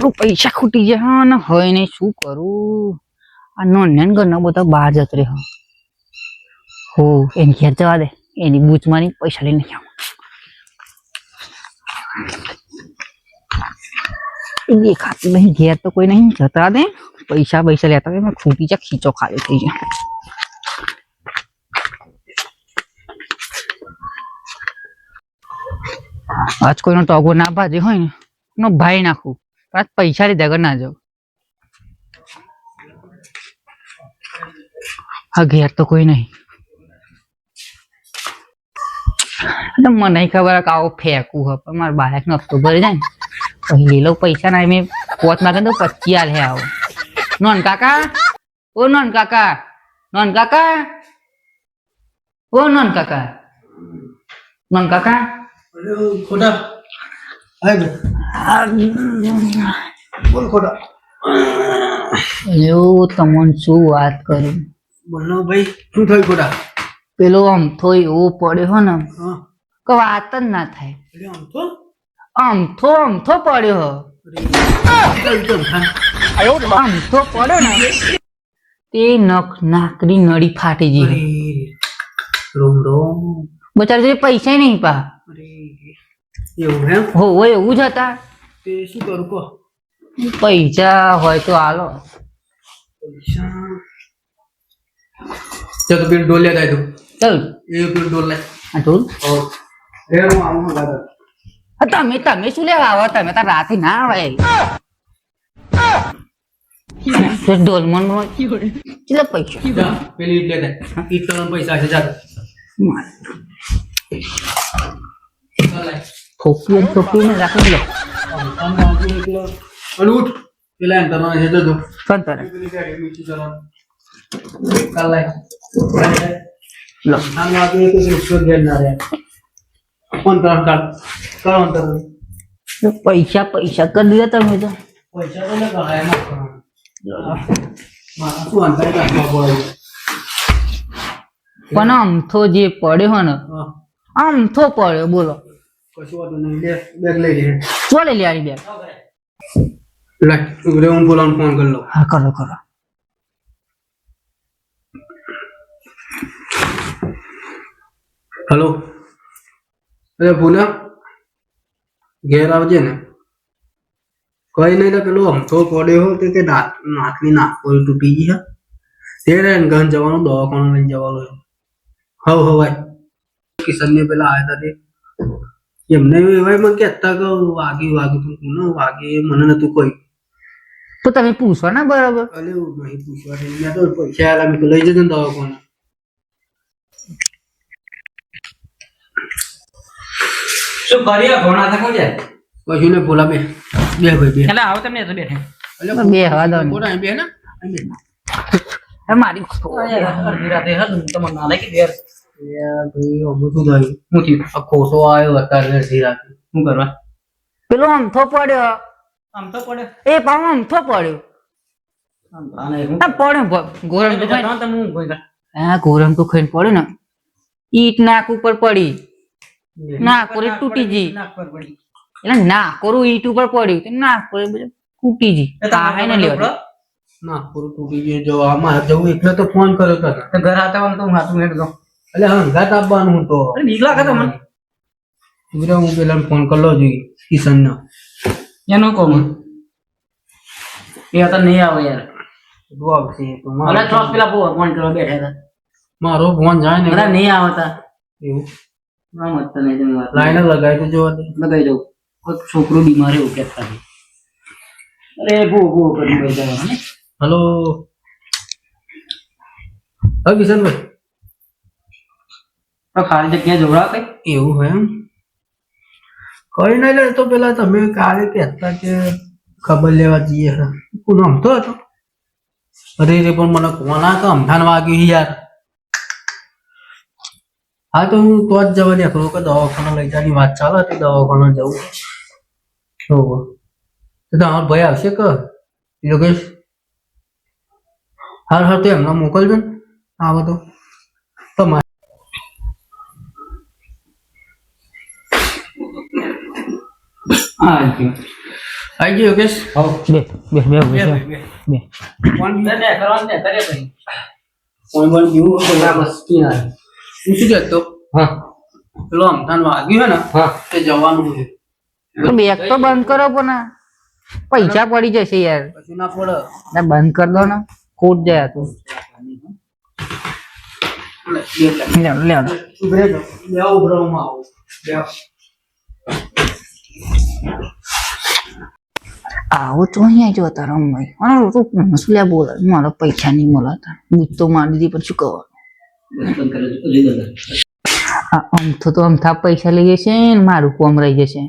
મારું પૈસા ખૂટી જાય. ને, હોય નહીં, શું કરું? આ નોન ઘરના બધા બહાર જતો રહે. હો, એની ઘેર જવા દે. એની બૂચ મારી પૈસા લઈને એ દેખાતું નહીં, ઘેર તો કોઈ નહીં, જતા દે. પૈસા પૈસા લેતા હોય ખૂટી જા ખીચો ખાલી થઈ જાય. આજ કોઈનો ટોગો ના ભાજે હોય ને, એનો ભાઈ નાખું. આજ પૈસા લીધા ઘર ના જાઉં આ ઘેર તો કોઈ નહીં. મને ખબર કે આવો ફેંકવું મારા બાળક નો હપ્તો ભરી જાય ને પછી લઉં પૈસા, ના મેં પોત માગે તો પચી હે આવો. નોન કાકા, ઓ નોન કાકા નોન કાકા, ઓ નોન કાકા નોન કાકા. ખોટા. બોલ ખોટા. એવું તમને શું વાત કરું? બોલો ભાઈ શું થયું ખોટા? પેલો આમ થોય એવો પડ્યો હો ને કે વાત જ ના થાય. અમથો? અમથો પડ્યો આમથો પડ્યો ને તે નખ નાકની નળી ફાટી ગઈ. અરે રોમ રોમ. બચારે પૈસા નહીં પા. અરે એવું હે હો હોય એવું જ હતા. તે શું કરું કો પૈસા હોય તો હાલો. પૈસા. ચાલ તો પેલું ડોલ લેતા તું ચલ. એ પેલું ડોલ લે. આ જોયું એ હું આવું દાદા. તમે તમે શું લેવા આવો? તમે તાર રાતે ના આવે. તે ઢોલમન કેટલા પૈસા? પેલી ઈટ લેતા ત્રણ પૈસા છે જા. ફોકીએ ફોકીને રાખી લો. આમ આમ અરે ઉઠ પેલા એમ કરવાના છે જજો ફોન કરવાનું કાલ. લાય લો આમ એક એક રૂપિયો ઘેર ના રહે. ફોન કર કાલ કરો અંતર. પૈસા પૈસા કરી દીધા તમે તો. પૈસા તો લે કરાય ના મારા શું અંતર કાઢવા પડે? પણ આમથો જે પડ્યો ને હા. આમથો પડ્યો બોલો. બેગ લઈ લે. બેગ ઉભરે હું બોલાવાનું ફોન કરી લઉં. હા કરો કરો. હેલો. અરે પૂના ઘેર આવજે ને. કઈ નહીં તો પેલો અમથો પડ્યો હો તે કે નાક નાકની નાક પર તૂટી ગઈ છે. તે રે ઘન જવાનું દવાખાનું લઈને જવાનું. હવ હવાય કિશન ને પેલા આવ્યા હતા તે. એમને એવાય મને કહેતા કે વાગ્યું વાગ્યું તું કોને વાગે મને નતું કોઈ. તો તમે પૂછો ને બરાબર. અલે નહીં પૂછવા દે. મેં તો પૈસા આલા મેં લઈ જજો ને દવાખાને. શું કરીએ ઘોણા છે કશું ને બોલા બે. બે ભાઈ બે. એટલે આવો તમે તો બેઠે. બે હવા દો બોલા બે ને. મારી રાતે તમને ના લાગી ભાઈ અમુક શું થયું હું થયું આ ખોટો આવ્યો અત્યારે અડધી રાતે શું કરવા પેલો આમથો પડ્યો. આમ તો એ પાછો આમથો પડ્યો આને હું? આ પડ્યો ગોરમ તો ખાઈ તમે હું કોઈ કર હા ગોરમ તો ખાઈને પડ્યો ને. ઈટ નાક ઉપર પડી. નાક પર તૂટી ગઈ. નાક એટલે નાક કોરું ઈટ ઉપર પડ્યું. નાક પર તૂટી ગઈ. આ ને લેવા ના પૂરું તૂટી ગયું જો આમાં જવું એટલે તો ફોન કર્યો તો. તો ઘર આવતા તો હું હાથું હેડ દઉં. એટલે હંગાત આપવાનું તો. બીક લાગે તો મને. ઉભરે હું પેલા ફોન કરલો જોઈએ કિશન નો કહો મને. એ હતા નહીં આવે યાર. આવશે તો અરે મારો પેલા બહુ ફોન કરવા બેઠા હતા. મારો ફોન જાય ને. બધા નહીં આવતા. એવું? ના મત નહીં તમે વાત લગાવી તો જોવા લગાઈ દઉં. કોઈ છોકરો બીમાર એવું કહેતા હતા. અરે બહુ બહુ કરી હલો. હા કિશનભાઈ. તો ખાલી જગ્યા જોડાવ કઈ એવું હોય એમ? કઈ નહીં લે તો પેલા તમે કાલે કહેતા કે ખબર લેવા જઈએ હા? કોનો અમથો હતો. અરે રે પણ મને કોના કે અમથાન વાગ્યું યાર. હા તો હું તો જ જવા નીકળું કે દવાખાના લઈ જવાની વાત ચાલે તો દવાખાના જવું ઓહો તો તમારો ભાઈ આવશે કે? યોગેશ હાર હાર તો એમને મોકલજો ને. આવો તો તમારે હા ગયો આવી ગયો યોગેશ બે બે બે બે બે, બે બે. બે. કોણ ને ને કરવાનું ને કરે ભાઈ કોણ કોણ જીવું કોઈ આ મસ્તી ના હું શું કહેતો? હા. પેલો અમથાન વાગ્યું હે ને હા. તે જવાનું છે. તો બેગ તો બંધ કરો પણ પૈસા પડી જશે યાર. પછી ના પડે. ના બંધ કર દો ને. ખોટ જાય તું. લે, લે. લે. લે ઉભરે જાઓ. ઉભરો હું આવું. આવો તો અહીંયા જો તારા ભાઈ અને તો લે બોલે? મારા પૈસા નહીં મળતા. બુજ તો મારી દીધી પણ શું કરવાનું બંધ કરે છે હજી બંધ કરે. આ અમથો તો અમથા પૈસા લઈ જશે ને મારું કોમ રહી જશે.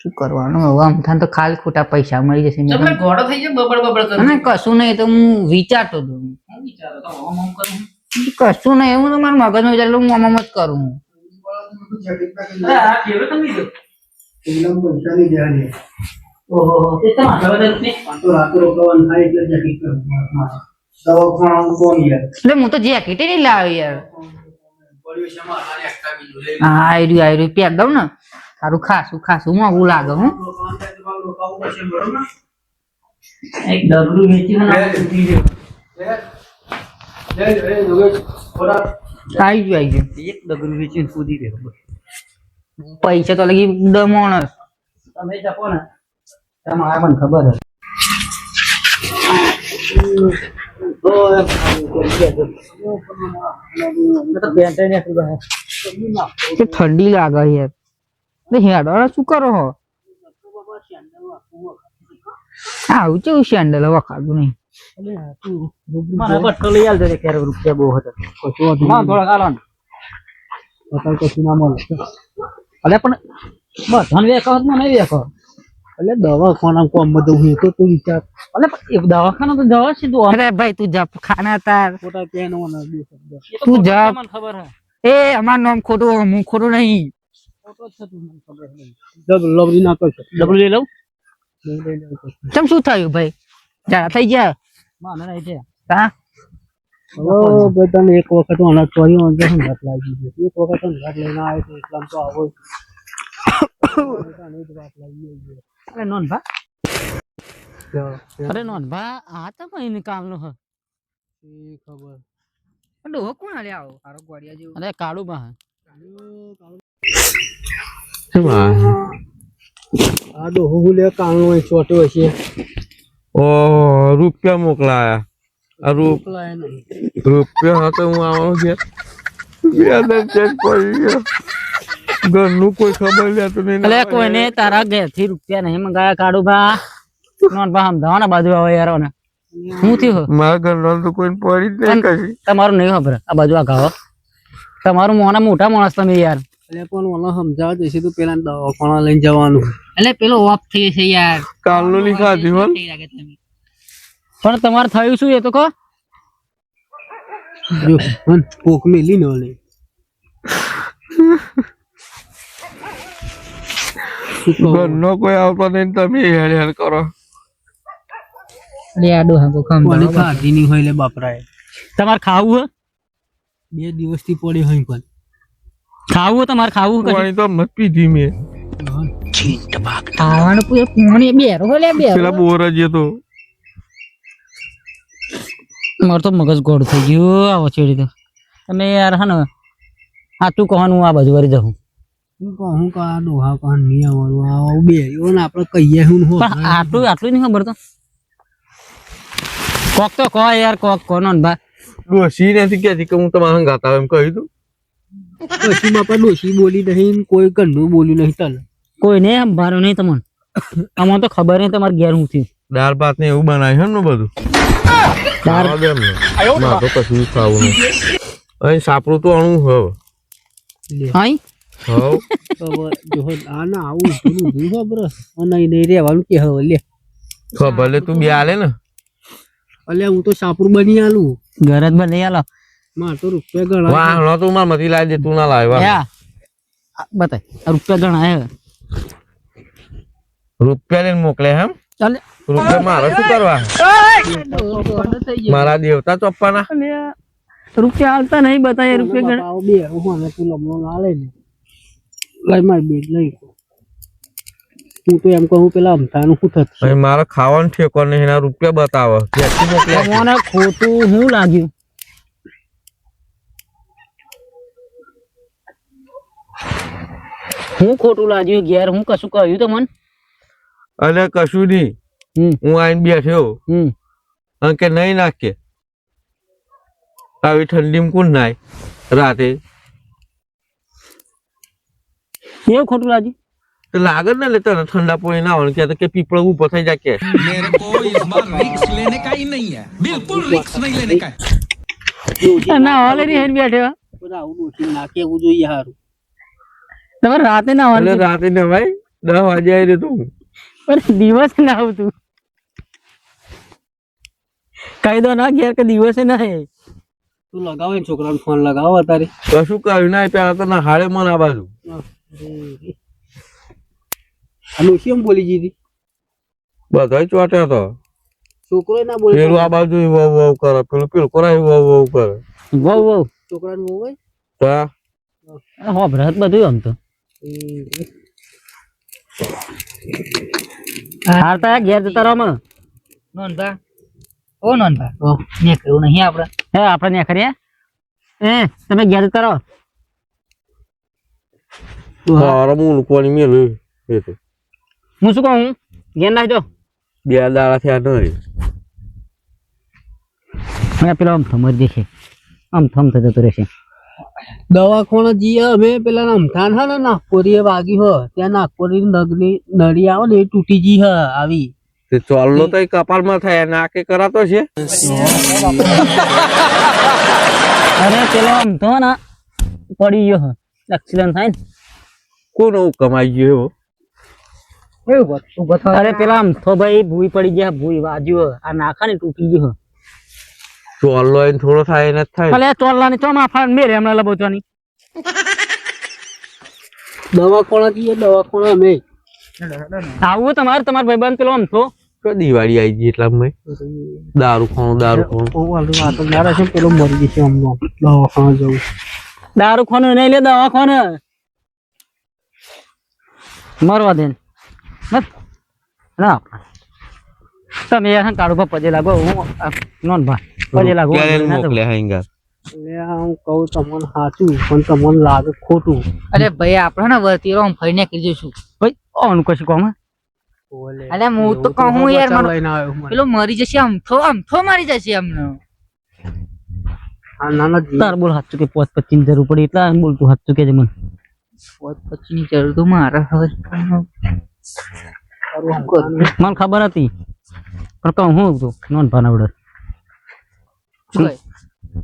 શું કરવાનું? હવે અમથા તો ખાલી ખોટા પૈસા મળી જશે ઘોડો થઈ જાય બબડ બબડ અને કશું નહીં તો હું વિચારતો હતો તો કશું નહીં હું તો મારા મગજમાં વિચાર હું આમ જ કરું. હું. ઓહો તે તમે આટલા બધા રૂપિયા આ તો રાતે રોકાવાનું થાય એટલે jacket પહેરવું. કોણ યાર? એટલે હું તો જેકેટ નહીં લાવ્યો યાર. હા આયરું આયરું દઉં ને. તારું ખાસું ખાસું. મોંઘું લાગે હું? એક ડબલું વેચી ને લે, લે, લે, લે, લે, યોગેશ, થોડા આવી ગયું આવી ગયું એક ડબલું વેચીને કૂદી રહ્યો. પૈસા તો લગી દમણ તમે જપો ને. તમારે મને ખબર હે ઠંડી લાગે યાર. એટલે હેડવાળા શું કરો હો? આવું કેવું સેન્ડલ વખાતું નહીં. મને બટ્ટો લઈ આવજો ક્યારે રૂપિયા બહુ હતા. ના થોડા કાલો ને. કશું ના મળે. અલે પણ બધાને વેકો જ નહીં વેકો એટલે દવાખાના કોમ બધું હું તો તું વિચાર. અલે પણ એ દવાખાના તો જવા છે તું અરે ભાઈ તું જા ખાના તાર. ખોટા કેનો તું જા. મને ખબર હે. એ અમાર નામ ખોટું હું ખોટું નહીં. ખોટો છે તું મને ખબર ડબલ લવરી ના કરશે. ડબલ લઈ લઉં? ચમ શું થયું ભાઈ? જરા થઈ ગયા? માને નહીં છે. હા? ઓ બધાને એક વખત અનાજ ચોરી અંદર સંઘાત લાગી ગયો એક વખત લઈને આવે તો એટલામાં તો આવો. અરે નોન ભા. અરે નોન ભા આ તો કઈ નિકાલનો હ. એ ખબર? ડોહો કોણ આલે આવો? હારો ગોડિયા જેવું. અરે કાળુ બા આ ડોહો હું લે હોય ચોટો છે ઓહો રૂપિયા મોકલાયા. રૂપિયા હતા હું આવો છે બે હજાર ચેક પડી ગયો. ઘરનું કોઈ ખબર લેતું નહીં. અલે કોઈને તારા ઘેરથી રૂપિયા નહીં મંગાયા કાળુ ભા. નોન ભા સમજાવો બાજુ આવે યાર હું થયું? મારા ઘરનો તો કોઈ પડી જ નહીં કશી. તમારું નહીં ખબર આ બાજુ આ ગાવો. તમારું મોના મોટા માણસ તમે યાર. એટલે પણ મને સમજાવ જશે તું? પેલા દવાખાના લઈને જવાનું. એટલે પેલો ઓફ થઈ છે યાર. કાલનું ખાધી હોલ પણ તમારે થયું શું એ તો કહો. જો પોક મેલી ને ઓલે ઘરનો કોઈ આવતો નહીં તમે હેર હેર કરો. અરે આ ડોહા કો ઓલી ખાધી નહીં હોય લે બાપરાએ. તમારે ખાવું હે? બે દિવસથી પડી હોય પણ. ખાવું તમારે? ખાવું પાણી તો મત પીધી મેં. ખાવાનું પૂરે કોણ બેરો લે બેરો પેલા બોર જ તો. મારું તો મગજ ગોળ થઈ ગયું. આ વચેડી તો તમે યાર હા ને સાચું કહેવાનું આ બાજુ વાળી જાઉં. હું કહું કે આ ડોહા કહા નહીં આવવાનું આ બે ને આપણે કહીએ હું પણ આટલું આટલું નહીં ખબર તો. કોક તો કહો યાર કોક કોનો ને બા ડોસી નથી કહેતી કે હું તમારા ગાતા એમ કહ્યું તું ડોશી બાપા ડોસી બોલી નહીં કોઈ ઘરનું બોલ્યું નહીં તને કોઈ ને સંભાળ્યું નહીં તમને. આમાં તો ખબર નહીં તમારે ઘેર હું થયું. દાળ ભાત ને એવું બનાવ્યું છે ને બધું. તો કશું ખાવું અહીં સાપરું તો અણું હવે. હાઈ હવ. જો આ આવું ઊંધું ઊંધું ખબર અને નહીં રહેવાનું કે હવે લે. ખબર લે તું બે આલે ને. અલે હું તો સાપરું બની આલું. ઘર જ બની આલો. માર તો રૂપિયા ગણા વાહ નો તું માર મથી લાવી દે તું ના લાવે વાહ. બતાય રૂપિયા ગણા હે રૂપિયા લઈને મોકલે હમ ચાલે. રૂપિયા મારે શું કરવા મારા દેવતા ચોપ્પાના? રૂપિયા આવતા નહીં બતાય રૂપિયા બે હું તું લમણો ના લે ને. લઈ માર બેગ લઈ હું તો એમ કહું પેલા અમથાનું શું થતું મારે ખાવાનું ઠેકો નહીં એના રૂપિયા બતાવો. મને ખોટું શું લાગ્યું? હું ખોટું લાગ્યું? ઘેર હું કશું કહ્યું તો મન? અને કશું નહીં. હું આઈને બેઠ્યો અને કે નહીં નાખીએ. આવી ઠંડીમાં કોણ નાય? રાતે. કેવું ખોટું લાગ્યું? લાગે ને લેતા ઠંડા પાણી ના હોય કે કે પીપળા ઉપર થઈ જાય કે. મેરે કો ઇસ બાર લેને કા નહીં હે. બિલકુલ રિસ્ક નહીં લેને કા ના હોલે ની હેન બેઠે બધા આવું ઓછી નાખે એવું જોઈએ હારું. તમારે રાતે ના આવે રાતે ના ભાઈ 10 વાગે આવી રહ્યો તું. પણ દિવસ ના આવતું. કહી દો ના ઘેર કે દિવસે ના હે તું લગાવે ને છોકરાને ફોન લગાવો અત્યારે. કશું કર્યું ના પેલા તો હાડે મન આ બાજુ. અને એમ બોલી જીધી બધા ચોટ્યા તો. છોકરો ના બોલે પેલું આ બાજુ વહુ વવ કરે પેલું પેલું કરાય વવ વવ કરે. વવ વવ છોકરાને વવ હોય? તો હો ભરત બધું આમ તો. હારતા ઘેર જતા રહો માં. નોંધા. ઓ નોંધા ને કર્યું નહીં આપણે. હે આપણે ને કરીએ એ તમે ઘેર જતા રહો મારા મૂળ કોની મેલું એ તો. હું શું કહું? ઘેર નાખજો બે દાડા થયા નહીં મને પેલો આમ થમ જ દેખે. આમ થમ થતો જતો રહેશે. દવાખાના જઈએ અમે પેલા રમથાન હા ને નાગપોરી વાગી હો. ત્યાં નાગપોરી નગની નળી આવે ને એ તૂટી ગઈ હ આવી. તે ચોલ્લો તો કપાળમાં થાય નાકે કરાતો છે. અરે પેલો આમ તો ના પડી ગયો એક્સિડન્ટ થાય ને. કોનો કમાઈ ગયો એવો? અરે પેલા આમ તો ભાઈ ભૂઈ પડી ગયા ભૂઈ વાજ્યો આ નાખા ને તૂટી ગયો ચોલ્લો એને થોડો થાય એને જ થાય. ભલે ચોલ્લા ની ચોમા ફાન મેરે હમણાં લબોચવાની. દવાખાના જઈએ દવાખાના અમે. આવું તમારે તમારા ભાઈબંધ પેલો આમ તો તો દિવાળી આવી ગઈ એટલા મેં દારૂ ખાણું દારૂ ખાણું પેલો મરી જશે હમણાં દવાખાના જવું દારૂ ખાનું નહીં લે દવા ખાને મરવા દે ના. તમે યાર કાળુ પર પજે લાગો હું નોન ભા પજે લાગો. મોકલ્યા હાઈંગા હું કહું તમને સાચું પણ તમને લાગે ખોટું. અરે ભાઈ આપડે ને વર્તીરો ફરીને ફરી નીકળી જઈશું ભાઈ ઓન કશું કહું અરે હું તો કહું યાર મારો. પેલો મરી જશે આમથો આમથો મારી જશે અમને આ નાના તાર બોલ હાચું કે પોત પચીસ જરૂર પડી એટલા બોલતું હાચું કે મને. પોતની જરૂર તો મારે હવે મને ખબર હતી પણ કહું હું તું નોન ભાનાવડર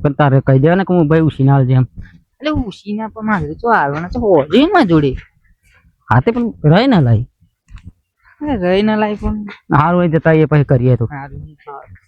પણ તારે કહી દેવા ને કે હું ભાઈ ઉસીના આવજે એમ. એટલે ઉસીના પણ મારે તો આવવાના તો હોજે માં જોડે. હાથે પણ રહે ના લાઈ રહી ના પણ હારું હોય જતા એ પછી કરીએ તો. સારું